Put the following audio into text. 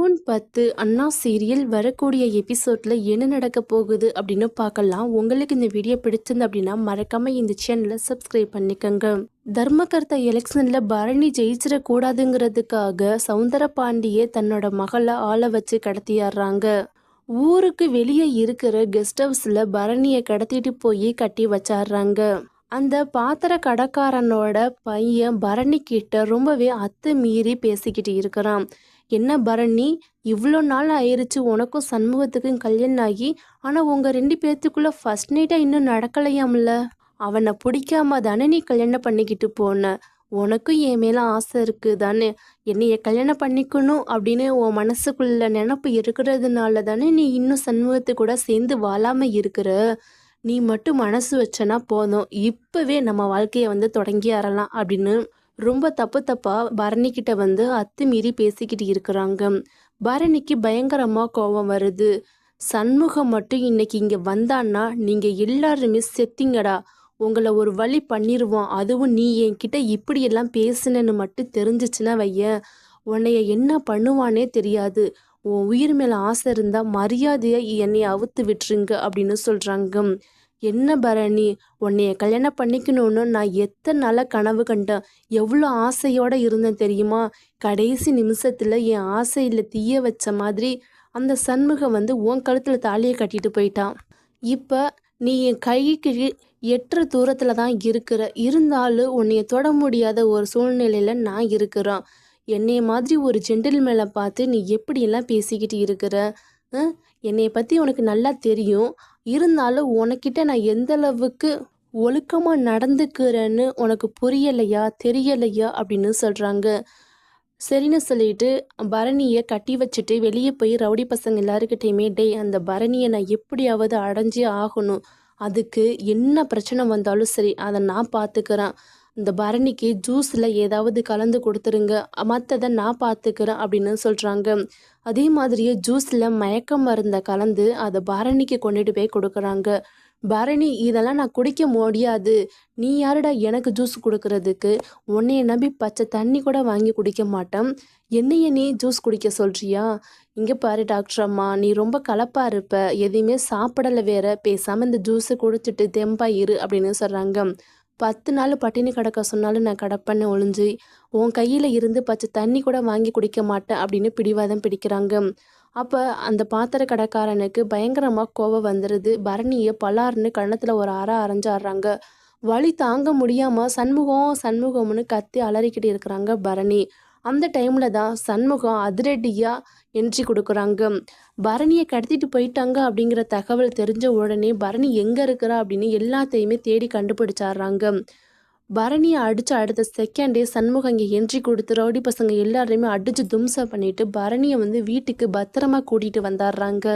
June பத்து அண்ணா serial வரக்கூடிய எபிசோட்ல என்ன நடக்க போகுது அப்படின்னு பார்க்கலாம். உங்களுக்கு இந்த வீடியோ பிடிச்சிருந்து அப்படின்னா மறக்காம இந்த சேனலை சப்ஸ்கிரைப் பண்ணிக்கோங்க. தர்மகர்த்தா எலெக்ஷன்ல பரணி ஜெயிச்சிட கூடாதுங்கிறதுக்காக சவுந்தர பாண்டியே தன்னோட மகளை ஆள வச்சு கடத்தியாடுறாங்க. ஊருக்கு வெளியே இருக்கிற கெஸ்ட் ஹவுஸ்ல பரணியை கடத்திட்டு போய் கட்டி வச்சாடுறாங்க. அந்த பாத்திர கடைக்காரனோட பையன் பரணி கிட்ட ரொம்பவே அத்து மீறி பேசிக்கிட்டு இருக்கிறான். என்ன பரணி இவ்வளோ நாள் ஆயிடுச்சு உனக்கும் சண்முகத்துக்கும் கல்யாணம் ஆகி ஆனால் உங்கள் ரெண்டு பேர்த்துக்குள்ள ஃபர்ஸ்ட் நைட்டாக இன்னும் நடக்கலையாம்ல? அவனை பிடிக்காம தானே நீ கல்யாணம் பண்ணிக்கிட்டு போன. உனக்கும் என் மேலே ஆசை இருக்குது தானே என்னைய கல்யாணம் பண்ணிக்கணும் அப்படின்னு உன் மனசுக்குள்ள நினப்பு இருக்கிறதுனால தானே நீ இன்னும் சண்முகத்து கூட சேர்ந்து வாழாமல் இருக்கிற? நீ மட்டும் மனசு வச்சனா போதும். இப்போவே நம்ம வாழ்க்கையை வந்து தொடங்கி ஆறலாம் அப்படின்னு ரொம்ப தப்பு தப்பாக பரணிக்கிட்ட வந்து அத்துமீறி பேசிக்கிட்டு இருக்கிறாங்க. பரணிக்கு பயங்கரமாக கோபம் வருது. சண்முகம் மட்டும் இன்னைக்கு இங்கே வந்தான்னா நீங்கள் எல்லாருமே செத்திங்கடா. உங்களை ஒரு வழி பண்ணிடுவோம் அதுவும் நீ என்கிட்ட இப்படியெல்லாம் பேசுனேன்னு மட்டும் தெரிஞ்சிச்சுன்னா வைய உன்னைய என்ன பண்ணுவானே தெரியாது. உன் உயிர் மேலே ஆசை இருந்தால் மரியாதையை என்னை அவுத்து விட்டுருங்க அப்படின்னு சொல்கிறாங்க என்ன பரணி உன்னைய கல்யாணம் பண்ணிக்கணும்னு நான் எத்தனை நாளாக கனவு கண்டேன்? எவ்வளோ ஆசையோடு இருந்தேன் தெரியுமா? கடைசி நிமிஷத்தில் என் ஆசையில் தீய வச்ச மாதிரி அந்த சண்முகம் வந்து உன் கழுத்தில் தாலியை கட்டிட்டு போயிட்டான். இப்போ நீ என் கைக்கு எட்டுற தூரத்தில் தான் இருக்கிற. இருந்தாலும் உன்னைய தொட முடியாத ஒரு சூழ்நிலையில் நான் இருக்கிறேன். என்னைய மாதிரி ஒரு ஜென்டில் மேலே பார்த்து நீ எப்படியெல்லாம் பேசிக்கிட்டு இருக்கிற? என்னைய பற்றி உனக்கு நல்லா தெரியும். இருந்தாலும் உனக்கிட்ட நான் எந்த அளவுக்கு ஒழுக்கமாக நடந்துக்கிறேன்னு உனக்கு புரியலையா தெரியலையா அப்படின்னு சொல்கிறாங்க சரின்னு சொல்லிட்டு பரணியை கட்டி வச்சுட்டு வெளியே போய் ரவுடி பசங்க எல்லாருக்கிட்டையுமே டே அந்த பரணியை நான் எப்படியாவது அடைஞ்சே ஆகணும். அதுக்கு என்ன பிரச்சனை வந்தாலும் சரி அதை நான் பார்த்துக்கிறேன் இந்த பரணிக்கு ஜூஸில் ஏதாவது கலந்து கொடுத்துருங்க. மற்றதை நான் பார்த்துக்கிறேன் அப்படின்னு சொல்கிறாங்க அதே மாதிரியே ஜூஸில் மயக்க மருந்தை கலந்து அதை பரணிக்கு கொண்டுட்டு போய் கொடுக்குறாங்க. பரணி இதெல்லாம் நான் குடிக்க முடியாது. நீ யாருடா எனக்கு ஜூஸ் கொடுக்கறதுக்கு? உன்னைய நம்பி பச்சை தண்ணி கூட வாங்கி குடிக்க மாட்டேன். என்னைய நீ ஜூஸ் குடிக்க சொல்றியா? இங்கே பாரு டாக்டர் அம்மா நீ ரொம்ப கலப்பாக இருப்ப. எதையுமே சாப்பிடலை வேற. பேசாமல் இந்த ஜூஸை குடிச்சிட்டு தெம்பா இரு அப்படின்னு சொல்கிறாங்க பத்து நாள் பட்டினி கிடக்க சொன்னாலும் நான் கடப்பண்ண ஒளிஞ்சு உன் கையில் இருந்து பச்சை தண்ணி கூட வாங்கி குடிக்க மாட்டேன் அப்படின்னு பிடிவாதம் பிடிக்கிறாங்க. அப்போ அந்த பாத்திர கடைக்காரனுக்கு பயங்கரமாக கோவம் வந்துடுது பரணியை பலார்னு கண்ணத்தில் ஒரு அற அரைஞ்சாடுறாங்க. வழி தாங்க முடியாமல் சண்முகம் சண்முகம்னு கத்தி அலறிக்கிட்டு இருக்கிறாங்க பரணி. அந்த டைமில் தான் சண்முகம் அதிரடியாக என்ட்ரி கொடுக்குறாங்க. பரணியை கடத்திட்டு போயிட்டாங்க அப்படிங்கிற தகவல் தெரிஞ்ச உடனே பரணி எங்கே இருக்கிறா அப்படின்னு எல்லாத்தையுமே தேடி கண்டுபிடிச்சாடுறாங்க. பரணியை அடித்து அடுத்த செகண்டே சண்முகம் இங்கே என்ட்ரி கொடுத்து ரவுடி பசங்க எல்லாரையுமே அடித்து தும்சம் பண்ணிட்டு பரணியை வந்து வீட்டுக்கு பத்திரமா கூட்டிகிட்டு வந்தாடுறாங்க.